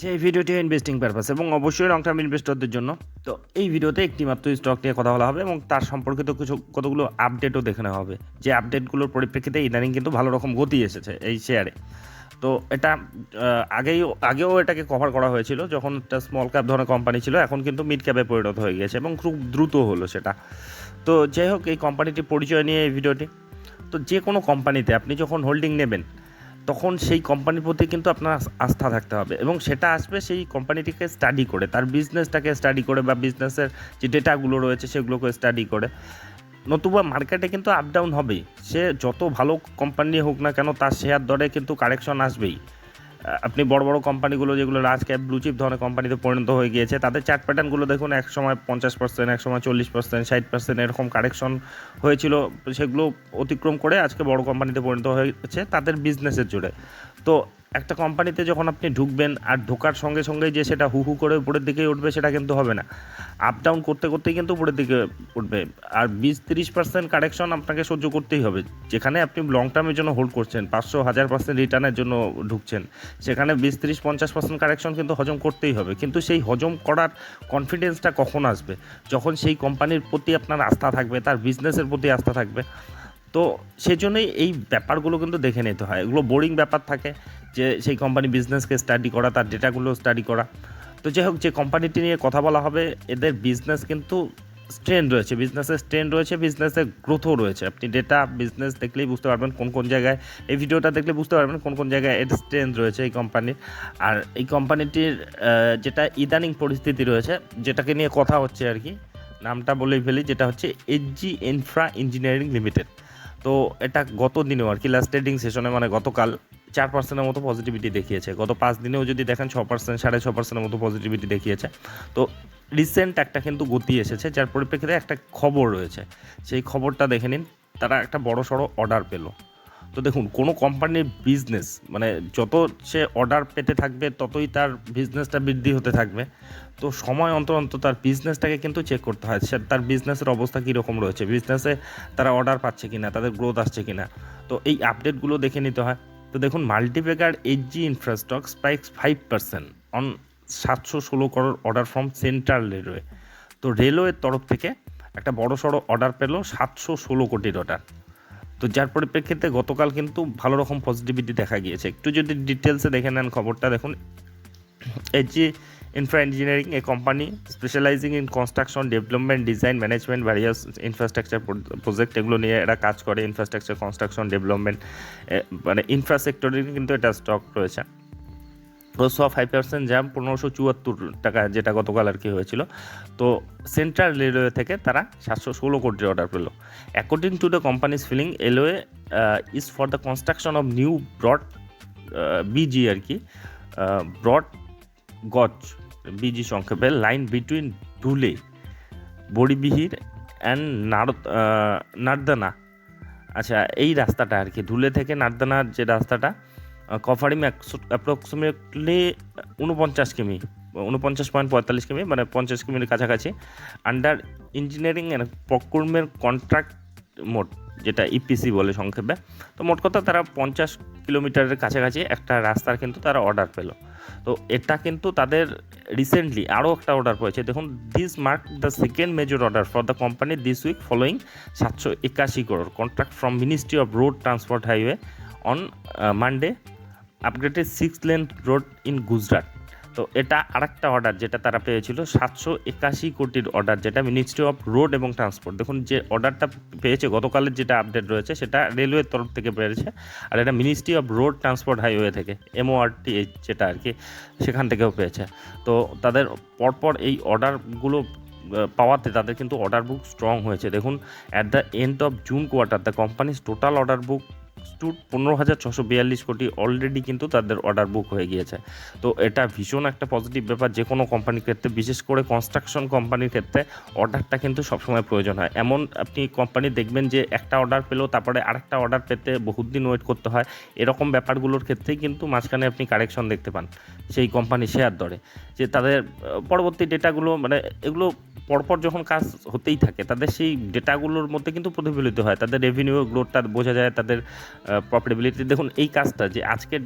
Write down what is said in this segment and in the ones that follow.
সেই ভিডিওটি investing purpose এবং অবশ্যই লং টার্ম ইনভেস্টরদের জন্য। তো এই ভিডিওতে একটি মাত্র স্টক নিয়ে কথা বলা হবে এবং তার সম্পর্কিত কিছু কতগুলো আপডেটও দেখে নেওয়া হবে। যে আপডেটগুলোর পরিপ্রেক্ষিতে ইদানিং কিন্তু ভালো রকম গতি এসেছে এই শেয়ারে তো এটা আগেই, আগেও এটাকে কভার করা হয়েছিল যখন একটা স্মল ক্যাপ ধরনের কোম্পানি ছিল, এখন কিন্তু মিড ক্যাপে পরিণত হয়ে গিয়েছে এবং খুব দ্রুত হলো সেটা। তো যাই হোক, এই কোম্পানিটির পরিচয় নিয়ে এই ভিডিওটি। তো যে কোনো কোম্পানিতে আপনি যখন হোল্ডিং নেবেন তখন সেই কোম্পানির প্রতি কিন্তু আপনার আস্থা থাকতে হবে এবং সেটা আসবে সেই কোম্পানিটিকে স্টাডি করে, তার বিজনেসটাকে স্টাডি করে বা বিজনেসের যে ডেটাগুলো রয়েছে সেগুলোকে স্টাডি করে। নতুবা মার্কেটে কিন্তু আপ ডাউন হবেই। সে যত ভালো কোম্পানি হোক না কেন তার শেয়ার দরে কিন্তু কারেকশন আসবেই। আপনি বড় বড় কোম্পানিগুলো যেগুলো লার্জ ক্যাপ ব্লুচিপ ধরনের কোম্পানিতে পরিণত হয়ে গিয়েছে, তাদের চার্ট প্যাটার্নগুলো দেখুন এক সময় পঞ্চাশ পার্সেন্ট এক সময় চল্লিশ পার্সেন্ট ষাট পার্সেন্ট এরকম কারেকশন হয়েছিল। সেগুলো অতিক্রম করে আজকে বড় কোম্পানিতে পরিণত হয়েছে, তাদের বিজনেসের জুড়ে তো একটা কোম্পানিতে যখন আপনি ঢুকবেন আর ঢোকার সঙ্গে সঙ্গে যে সেটা হু হু করে উপরের দিকেই উঠবে, সেটা কিন্তু হবে না। আপ ডাউন করতে করতেই কিন্তু উপরের দিকে উঠবে। আর বিশ তিরিশ পার্সেন্ট কারেকশন আপনাকে সহ্য করতেই হবে। যেখানে আপনি লং টার্মের জন্য হোল্ড করছেন, পাঁচশো, হাজার পার্সেন্ট রিটার্নের জন্য ঢুকছেন, সেখানে বিশ তিরিশ, পঞ্চাশ পার্সেন্ট কারেকশন কিন্তু হজম করতেই হবে। কিন্তু সেই হজম করার কনফিডেন্সটা কখন আসবে? যখন সেই কোম্পানির প্রতি আপনার আস্থা থাকবে, তার বিজনেসের প্রতি আস্থা থাকবে। তো সেই জন্যই এই ব্যাপারগুলো কিন্তু দেখে নিতে হয়। এগুলো বোরিং ব্যাপার থাকে। যে সেই কোম্পানি বিজনেসকে স্টাডি করা, তার ডেটাগুলো স্টাডি করা। তো যাই হোক, যে কোম্পানিটি নিয়ে কথা বলা হবে, এদের বিজনেস কিন্তু স্ট্রেন রয়েছে। বিজনেসের স্ট্রেন রয়েছে বিজনেসের গ্রোথও রয়েছে। আপনি ডেটা বিজনেস দেখলেই বুঝতে পারবেন কোন কোন জায়গায়, এই ভিডিওটা দেখলে বুঝতে পারবেন কোন কোন জায়গায় এর স্ট্রেন রয়েছে এই কোম্পানির আর এই কোম্পানিটির যেটা ইদানিং পরিস্থিতি রয়েছে, যেটাকে নিয়ে কথা হচ্ছে আর কি, নামটা বলেই ফেলি, যেটা হচ্ছে এইচজি ইনফ্রা ইঞ্জিনিয়ারিং লিমিটেড তো এটা গত দিনেও আর কি লাস্ট ট্রেডিং সেশনে মানে গতকাল চার পার্সেন্টের মতো পজিটিভিটি দেখিয়েছে। গত পাঁচ দিনেও যদি দেখেন ছ পার্সেন্ট সাড়ে ছ পার্সেন্টের মতো পজিটিভিটি দেখিয়েছে। তো রিসেন্ট একটা কিন্তু গতি এসেছে, যার পরিপ্রেক্ষিতে একটা খবর রয়েছে। সেই খবরটা দেখে নিন, তারা একটা বড় সড়ো অর্ডার পেল। তো দেখুন, কোনো কোম্পানির বিজনেস মানে যত সে অর্ডার পেতে থাকবে, ততই তার বিজনেসটা বৃদ্ধি হতে থাকবে। তো সময় অন্তর অন্তর তার বিজনেসটাকে কিন্তু চেক করতে হয়। সে, তার বিজনেসের অবস্থা কীরকম রয়েছে? বিজনেসে তারা অর্ডার পাচ্ছে কিনা? তাদের গ্রোথ আসছে কিনা? তো এই আপডেটগুলো দেখে নিতে হয়। তো দেখুন multibagger HG infra stock spikes five percent on সাতশো ষোলো crore order from central railway তো রেলওয়ের তরফ থেকে একটা বড় সড়ো অর্ডার পেল সাতশো ষোলো কোটির অর্ডার তো যার পরিপ্রেক্ষিতে গতকাল কিন্তু ভালো রকম পজিটিভিটি দেখা গিয়েছে। একটু যদি ডিটেলসে দেখে নেন খবরটা, দেখুন HG infra engineering a company specialising in construction development design management various infrastructure project এগুলো নিয়ে এরা কাজ করে ইনফ্রাস্ট্রাকচার কনস্ট্রাকশন ডেভেলপমেন্ট মানে ইনফ্রাস্ট্রাকচারের কিন্তু এটা স্টক রয়েছে। রোসোয়া ফাইভ পার্সেন্ট জ্যাম পনেরোশো চুয়াত্তর টাকা যেটা গতকাল আর কি হয়েছিল। তো সেন্ট্রাল রেলওয়ে থেকে তারা সাতশো ষোলো কোটির অর্ডার পেল। According to the company's filing railway is for the construction of new broad BG আর কি ব্রড গজ। বিজি সংক্ষেপে, লাইন বিটুইন ধুলে, বড়িবিহির অ্যান্ড নারদানা। আচ্ছা এই রাস্তাটা আর কি, ধুলে থেকে নারদানার যে রাস্তাটা কভারিং অ্যাপ্রক্সিমেটলি উনপঞ্চাশ কিমি উনপঞ্চাশ পয়েন্ট পঁয়তাল্লিশ কিমি মানে পঞ্চাশ কিমির কাছাকাছি under engineering and procurement contract মোট যেটা ইপিসি বলে সংক্ষেপে। তো মোট কথা তারা পঞ্চাশ কিলোমিটারের কাছাকাছি একটা রাস্তার কিন্তু তারা অর্ডার পেল। তো এটা কিন্তু তাদের রিসেন্টলি আরও একটা অর্ডার পেয়েছে দেখুন this mark the second major order for the company this week following সাতশো একাশি crore contract from ministry of road transport highway on Monday upgraded six lane road in Gujarat তো এটা আরেকটা অর্ডার যেটা তারা পেয়েছিল, সাতশো একাশি কোটির অর্ডার যেটা মিনিস্ট্রি অফ রোড এবং ট্রান্সপোর্ট দেখুন যে অর্ডারটা পেয়েছে, গতকালের যেটা আপডেট রয়েছে সেটা রেলওয়ের তরফ থেকে পেয়েছে আর এটা ministry of road transport highway থেকে এমওআরটি যেটা আর কি, সেখান থেকেও পেয়েছে। তো তাদের পরপর এই অর্ডারগুলো পাওয়াতে তাদের কিন্তু অর্ডার বুক স্ট্রং হয়েছে। দেখুন at the end of June quarter the company's total order book to পনেরো হাজার ছশো বিয়াল্লিশ কোটি অলরেডি কিন্তু তাদের অর্ডার বুক হয়ে গিয়েছে। তো এটা ভীষণ একটা পজিটিভ ব্যাপার, যে কোনো কোম্পানির ক্ষেত্রে, বিশেষ করে কনস্ট্রাকশন কোম্পানির ক্ষেত্রে অর্ডারটা কিন্তু সবসময় প্রয়োজন হয়। এমন আপনি কোম্পানি দেখবেন যে একটা অর্ডার পেলেও তারপরে আরেকটা অর্ডার পেতে বহুত দিন ওয়েট করতে হয়। এরকম ব্যাপারগুলোর ক্ষেত্রেই কিন্তু মাঝখানে আপনি কারেকশন দেখতে পান, সেই কোম্পানি শেয়ার দরে। যে তাদের পরবর্তী ডেটাগুলো মানে এগুলো পরপর যখন কাজ হতেই থাকে, তাদের সেই ডেটাগুলোর মধ্যে কিন্তু প্রতিফলিত হয়। তাদের রেভিনিউ গ্রোথটা বোঝা যায়, তাদের প্রফিটেবিলিটি দেখুন, এই কাজটা যে আজকে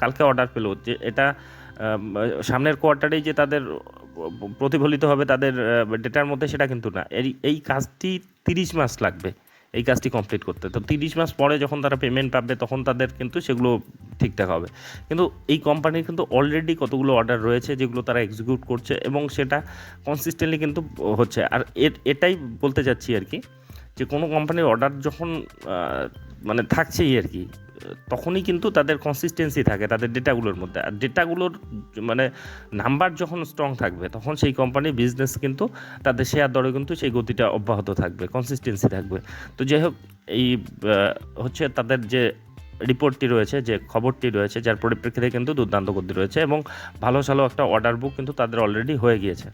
কালকে অর্ডার পেল, যে এটা সামনের কোয়ার্টারেই যে তাদের প্রতিফলিত হবে, তাদের ডেটার মধ্যে সেটা কিন্তু না। এই এই কাজটি তিরিশ মাস লাগবে, এই কাজটি কমপ্লিট করতে। তো তিরিশ মাস পরে যখন তারা পেমেন্ট পাবে, তখন তাদের কিন্তু সেগুলো ঠিকঠাক হবে। কিন্তু এই কোম্পানির কিন্তু অলরেডি কতগুলো অর্ডার রয়েছে, যেগুলো তারা এক্সিকিউট করছে, এবং সেটা কনসিস্টেন্টলি কিন্তু হচ্ছে। আর এটাই বলতে চাচ্ছি আর কি যে কোনো কোম্পানির অর্ডার যখন মানে থাকছেই আর কি, তখনই কিন্তু তাদের কনসিস্টেন্সি থাকে তাদের ডেটাগুলোর মধ্যে। আর ডেটাগুলোর মানে নাম্বার যখন স্ট্রং থাকবে, তখন সেই কোম্পানির বিজনেস কিন্তু তাদের শেয়ার দরে কিন্তু সেই গতিটা অব্যাহত থাকবে কনসিস্টেন্সি থাকবে। তো যাই হোক, এই হচ্ছে তাদের যে রিপোর্টটি রয়েছে, যে খবরটি রয়েছে, যার পরিপ্রেক্ষিতে কিন্তু দুর্দান্ত গতি রয়েছে এবং ভালো ভালো একটা অর্ডার বুক কিন্তু তাদের অলরেডি হয়ে গিয়েছে।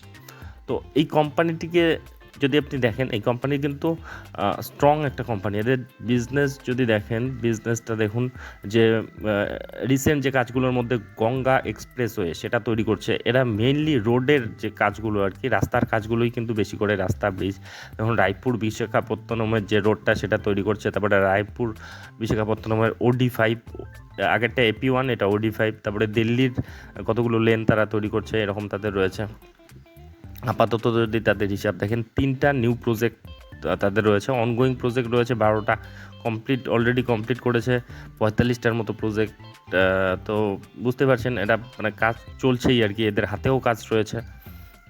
তো এই কোম্পানিটিকে যদি আপনি দেখেন, এই কোম্পানি কিন্তু স্ট্রং একটা কোম্পানি এদের বিজনেস যদি দেখেন বিজনেসটা দেখুন যে রিসেন্ট যে কাজগুলোর মধ্যে গঙ্গা এক্সপ্রেসওয়ে সেটা তৈরি করছে। এরা মেইনলি রোডের যে কাজগুলো আর কি, রাস্তার কাজগুলোই কিন্তু বেশি করে রাস্তা ব্রিজ এখন রায়পুর বিশাখাপত্তনমের যে রোডটা সেটা তৈরি করছে, তারপরে রায়পুর বিশাখাপত্তনমের ওডি ফাইভ আগেরটা এপি ওয়ান এটা ওডি ফাইভ তারপরে দিল্লির কতগুলো লেন তারা তৈরি করছে, এরকম তাদের রয়েছে। আপাতত যদি তাদের হিসাব দেখেন, তিনটা নিউ প্রজেক্ট তাদের রয়েছে অনগোয়িং প্রজেক্ট রয়েছে, বারোটা কমপ্লিট অলরেডি কমপ্লিট করেছে, পঁয়তাল্লিশটার মতো প্রজেক্ট তো বুঝতে পারছেন, এটা মানে কাজ চলছেই আর কি, এদের হাতেও কাজ রয়েছে।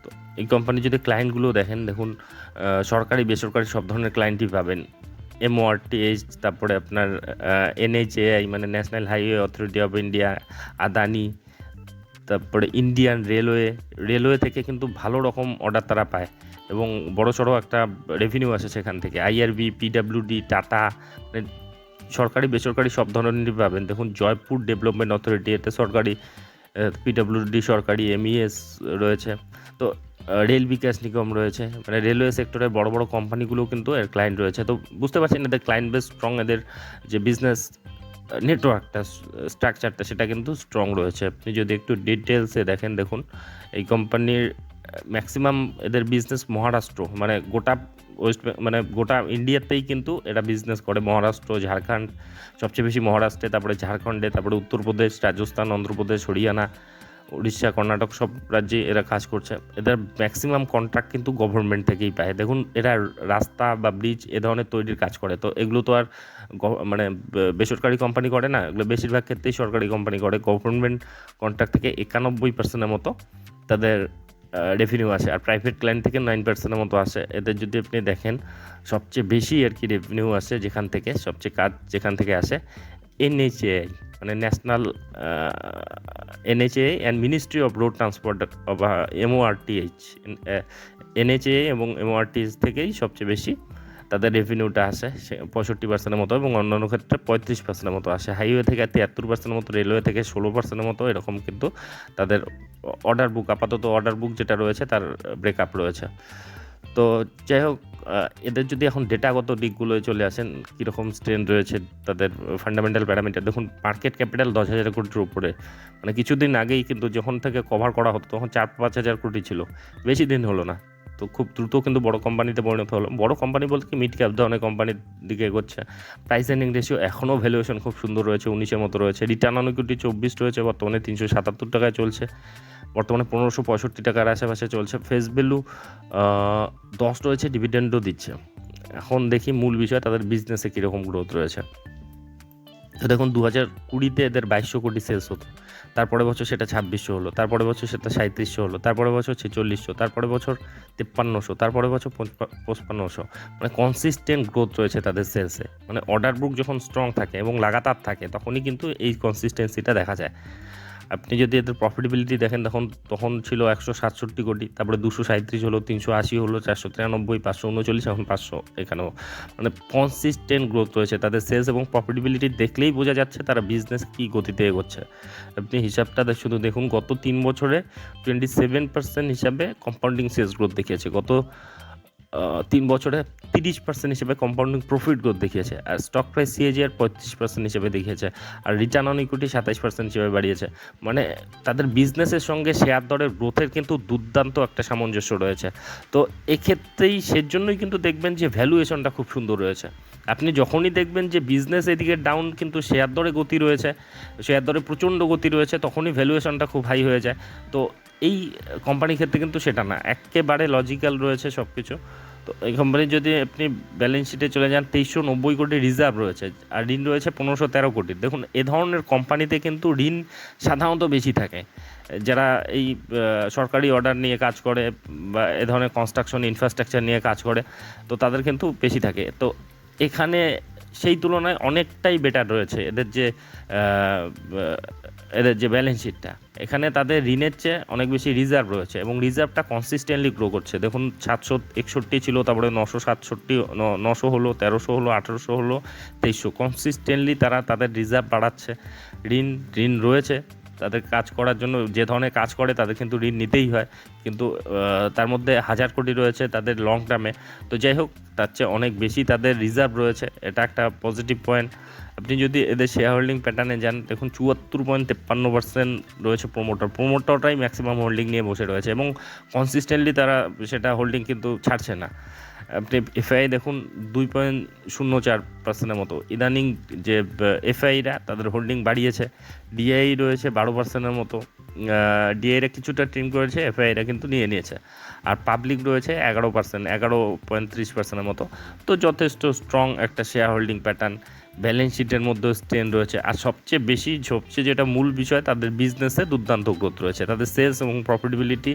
তো এই কোম্পানি যদি ক্লায়েন্টগুলো দেখেন, দেখুন সরকারি, বেসরকারি সব ধরনের ক্লায়েন্টই পাবেন। এমওআরটিএইচ তারপরে আপনার এনএইচএআই মানে national highway authority of India Adani তারপরে ইন্ডিয়ান রেলওয়ে রেলওয়ে থেকে কিন্তু ভালো রকম অর্ডার তারা পায় এবং বড় সড়ো একটা রেভিনিউ আসে সেখান থেকে। আইআরবি পিডাব্লিউডি টাটা সরকারি, বেসরকারি সব ধরনেরই পাবেন। দেখুন জয়পুর ডেভেলপমেন্ট অথরিটি এতে সরকারি পিডাব্লিউডি সরকারি এমইএস রয়েছে। তো রেল বিকাশ নিগম রয়েছে। মানে রেলওয়ে সেক্টরে বড় বড় কোম্পানিগুলো কিন্তু এর ক্লায়েন্ট রয়েছে। তো, বুঝতে পারছেন এদের ক্লায়েন্ট বেস স্ট্রং এদের যে বিজনেস নেটওয়ার্কটা স্ট্রাকচারটা, সেটা কিন্তু স্ট্রং রয়েছে। আপনি যদি একটু ডিটেলসে দেখেন, দেখুন, এই কোম্পানির ম্যাক্সিমাম এদের বিজনেস মহারাষ্ট্র মানে গোটা ওয়েস্ট মানে গোটা ইন্ডিয়াতেই কিন্তু এরা বিজনেস করে। মহারাষ্ট্র, ঝাড়খণ্ড, সবচেয়ে বেশি মহারাষ্ট্রে, তারপরে ঝাড়খণ্ডে, তারপরে উত্তরপ্রদেশ, রাজস্থান, অন্ধ্রপ্রদেশ, হরিয়ানা উড়িষ্যা, কর্ণাটক সব রাজ্যে এরা কাজ করছে। এদের ম্যাক্সিমাম কন্ট্রাক্ট কিন্তু গভর্নমেন্ট থেকেই পায়। দেখুন, এরা রাস্তা বা ব্রিজ এ ধরনের তৈরির কাজ করে। তো এগুলো তো আর মানে বেসরকারি কোম্পানি করে না। এগুলো বেশিরভাগ ক্ষেত্রেই সরকারি কোম্পানি করে। গভর্নমেন্ট কন্ট্রাক্ট থেকে একানব্বই পার্সেন্টের মতো তাদের রেভিনিউ আসে। আর প্রাইভেট ক্লায়েন্ট থেকে নাইন পার্সেন্টের মতো আসে। এদের যদি আপনি দেখেন, সবচেয়ে বেশি আর কি রেভিনিউ আসে যেখান থেকে, সবচেয়ে কাজ যেখান থেকে আসে এনএইচএআই মানে national NHAI and ministry of road transport MORTH NHAI এবং এমওআরটিএইচ থেকেই সবচেয়ে বেশি তাদের রেভিনিউটা আসে পঁয়ষট্টি পার্সেন্টের মতো এবং অন্যান্য ক্ষেত্রে পঁয়ত্রিশ পার্সেন্টের মতো আসে। হাইওয়ে থেকে তিয়াত্তর পার্সেন্টের মতো রেলওয়ে থেকে ষোলো পার্সেন্টের মতো, এরকম কিন্তু তাদের অর্ডার বুক আপাতত অর্ডার বুক যেটা রয়েছে, তার ব্রেকআপ রয়েছে। তো যাই হোক এদের যদি এখন ডেটাগত দিকগুলোয় চলে আসেন, কীরকম স্ট্রেন রয়েছে তাদের ফান্ডামেন্টাল প্যারামিটার দেখুন মার্কেট ক্যাপিটাল দশ হাজার কোটির উপরে। মানে কিছুদিন আগেই কিন্তু যখন থেকে কভার করা হতো, তখন চার পাঁচ হাজার কোটি ছিল। বেশি দিন হলো না। তো খুব দ্রুত কিন্তু বড় কোম্পানিতে পরিণত হলো। বড় কোম্পানি বলতে কি মিড ক্যাপ ধরনের কোম্পানির দিকে এগোচ্ছে। প্রাইস এন্ডিং রেশিও এখনও ভ্যালুয়েশন খুব সুন্দর রয়েছে, উনিশের মতো রয়েছে। রিটার্ন অন ইকুইটি চব্বিশ রয়েছে, বর্তমানে তিনশো সাতাত্তর টাকায় চলছে। বর্তমানে পনেরোশো পঁয়ষট্টি টাকার আশেপাশে চলছে। ফেস ভ্যালু দশ রয়েছে ডিভিডেন্ডও দিচ্ছে। এখন দেখি মূল বিষয়, তাদের বিজনেসে কীরকম গ্রোথ রয়েছে। তো দেখুন দু হাজার কুড়িতে এদের বাইশশো কোটি সেলস হতো। তারপরে বছর সেটা ছাব্বিশশো হলো তারপরে বছর সেটা সাঁত্রিশশো হলো তারপরে বছর ছেচল্লিশশো তারপরে বছর তেপ্পান্নশো তারপরে বছর পঁচপান্নশো। মানে কনসিস্টেন্ট গ্রোথ রয়েছে তাদের সেলসে মানে অর্ডার বুক যখন স্ট্রং থাকে এবং লাগাতার থাকে, তখনই কিন্তু এই কনসিস্টেন্সিটা দেখা যায়। আপনি যদি এদের প্রফিটেবিলিটি দেখেন, তখন তখন ছিল একশো সাতষট্টি কোটি, তারপরে দুশো সাঁত্রিশ হলো, তিনশো আশি হলো, চারশো তিরানব্বই, পাঁচশো উনচল্লিশ, এখন পাঁচশো এখানেও। মানে কনসিস্টেন্ট গ্রোথ রয়েছে। তাদের সেলস এবং প্রফিটেবিলিটি দেখলেই বোঝা যাচ্ছে তারা বিজনেস কী গতিতে এগোচ্ছে। আপনি হিসাবটা শুধু দেখুন, গত তিন বছরে টোয়েন্টি সেভেন পার্সেন্ট হিসাবে কম্পাউন্ডিং সেলস গ্রোথ দেখিয়েছে। গত তিন বছরে তিরিশ পার্সেন্ট হিসেবে কম্পাউন্ডিং প্রফিট গ্রোথ দেখিয়েছে, আর স্টক প্রাইস সিএজিআর পঁয়ত্রিশ পার্সেন্ট হিসেবে দেখিয়েছে, আর রিটার্ন অন ইকুইটি সাতাইশ পার্সেন্ট হিসেবে বাড়িয়েছে। মানে তাদের বিজনেসের সঙ্গে শেয়ার দরের গ্রোথের কিন্তু দুর্দান্ত একটা সামঞ্জস্য রয়েছে। তো এক্ষেত্রেই সেজন্যই কিন্তু দেখবেন যে ভ্যালুয়েশনটা খুব সুন্দর রয়েছে। আপনি যখনই দেখবেন যে বিজনেস এদিকে ডাউন কিন্তু শেয়ার দরে গতি রয়েছে শেয়ার দরে প্রচণ্ড গতি রয়েছে, তখনই ভ্যালুয়েশনটা খুব হাই হয়ে যায়। তো এই কোম্পানির ক্ষেত্রে কিন্তু সেটা না। একেবারে লজিক্যাল রয়েছে সব কিছু তো এই কোম্পানির যদি আপনি ব্যালেন্স শিটে চলে যান, তেইশশো নব্বই কোটি রিজার্ভ রয়েছে আর ঋণ রয়েছে পনেরোশো তেরো কোটি। দেখুন, এ ধরনের কোম্পানিতে কিন্তু ঋণ সাধারণত বেশি থাকে। যারা এই সরকারি অর্ডার নিয়ে কাজ করে বা এ ধরনের কনস্ট্রাকশন ইনফ্রাস্ট্রাকচার নিয়ে কাজ করে, তো তাদের কিন্তু বেশি থাকে। তো এখানে সেই তুলনায় অনেকটাই বেটার রয়েছে এদের যে এদের যে ব্যালেন্স শিটটা এখানে তাদের ঋণের চেয়ে অনেক বেশি রিজার্ভ রয়েছে এবং রিজার্ভটা কনসিস্টেন্টলি গ্রো করছে। দেখুন, সাতশো একষট্টি ছিল, তারপরে নশো সাতষট্টি নশো হলো, তেরোশো হলো, আঠেরোশো হলো, তেইশশো। কনসিস্টেন্টলি তারা তাদের রিজার্ভ বাড়াচ্ছে। ঋণ ঋণ রয়েছে। তাদের কাজ করার জন্য, যে ধরনের কাজ করে তাদের কিন্তু ঋণ নিতেই হয়। কিন্তু তার মধ্যে হাজার কোটি রয়েছে তাদের লং টার্মে তো যাই হোক, তার চেয়ে অনেক বেশি তাদের রিজার্ভ রয়েছে। এটা একটা পজিটিভ পয়েন্ট আপনি যদি এদের শেয়ার হোল্ডিং প্যাটার্নে যান, দেখুন চুয়াত্তর পয়েন্ট তেপ্পান্ন পার্সেন্ট রয়েছে প্রোমোটার প্রোমোটারটাই ম্যাক্সিমাম হোল্ডিং নিয়ে বসে রয়েছে এবং কনসিস্টেন্টলি তারা সেটা হোল্ডিং কিন্তু ছাড়ছে না। আপনি এফআই দেখুন দুই পয়েন্ট শূন্য চার পার্সেন্টের মতো। ইদানিং যে এফআইরা তাদের হোল্ডিং বাড়িয়েছে। ডিআই রয়েছে বারো পার্সেন্টের মতো। ডিআইরা কিছুটা ট্রিম করেছে এফআইরা কিন্তু নিয়ে নিয়েছে। আর পাবলিক রয়েছে এগারো পার্সেন্ট এগারো পয়েন্ট ত্রিশ পার্সেন্টের মতো। তো যথেষ্ট স্ট্রং একটা শেয়ার হোল্ডিং প্যাটার্ন ব্যালেন্স শিটের মধ্যেও স্ট্রেন রয়েছে। আর সবচেয়ে বেশি, সবচেয়ে যেটা মূল বিষয়, তাদের বিজনেসে দুর্দান্ত গ্রোথ রয়েছে। তাদের সেলস এবং প্রফিটেবিলিটি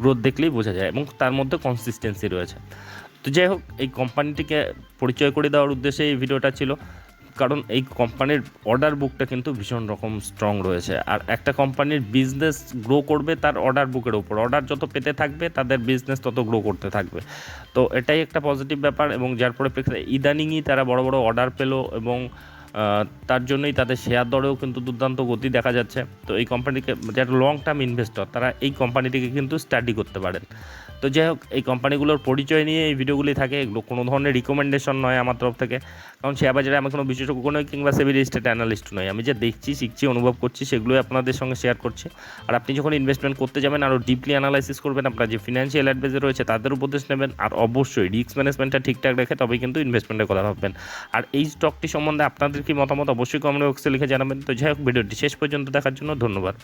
গ্রোথ দেখলেই বোঝা যায় এবং তার মধ্যে কনসিস্টেন্সি রয়েছে। তো যাই হোক, এই কোম্পানিটিকে পরিচয় করে দেওয়ার উদ্দেশ্যে এই ভিডিওটা ছিল। কারণ এই কোম্পানির অর্ডার বুকটা কিন্তু ভীষণ রকম স্ট্রং রয়েছে। আর একটা কোম্পানির বিজনেস গ্রো করবে তার অর্ডার বুকের উপর। অর্ডার যত পেতে থাকবে, তাদের বিজনেস তত গ্রো করতে থাকবে। তো এটাই একটা পজিটিভ ব্যাপার এবং যার পরিপ্রেক্ষিতে ইদানিংই তারা বড় বড় অর্ডার পেল এবং তার জন্যই তাদের শেয়ার দরেও কিন্তু দুর্দান্ত গতি দেখা যাচ্ছে। তো এই কোম্পানিকে যারা লং টার্ম ইনভেস্টর তারা এই কোম্পানিটিকে কিন্তু স্টাডি করতে পারেন। তো যাই হোক, এই কোম্পানিগুলোর পরিচয় নিয়ে এই ভিডিওগুলি থাকে। এগুলো কোনো ধরনের রিকমেন্ডেশন নয় আমার তরফ থেকে। কারণ শেয়ার বাজারে আমি কোনো বিশেষজ্ঞ নই কিংবা সেভি রেজিস্টার্ড অ্যানালিস্ট নই। আমি যে দেখছি, শিখছি, অনুভব করছি, সেগুলোই আপনাদের সঙ্গে শেয়ার করছি। আর আপনি যখন ইনভেস্টমেন্ট করতে যাবেন আরও ডিপলি অ্যানালাইসিস করবেন, আপনার যে ফিনান্সিয়াল অ্যাডভাইজার রয়েছে তাদের উপদেশ নেবেন, আর অবশ্যই রিস্ক ম্যানেজমেন্টটা ঠিকঠাক রেখে তবেই কিন্তু ইনভেস্টমেন্টের কথা ভাববেন। আর এই স্টকটি সম্বন্ধে আপনাদের কি মতামত অবশ্যই কমেন্ট বক্সে লিখে জানাবেন। তো যাই হোক, ভিডিওটি শেষ পর্যন্ত দেখার জন্য ধন্যবাদ।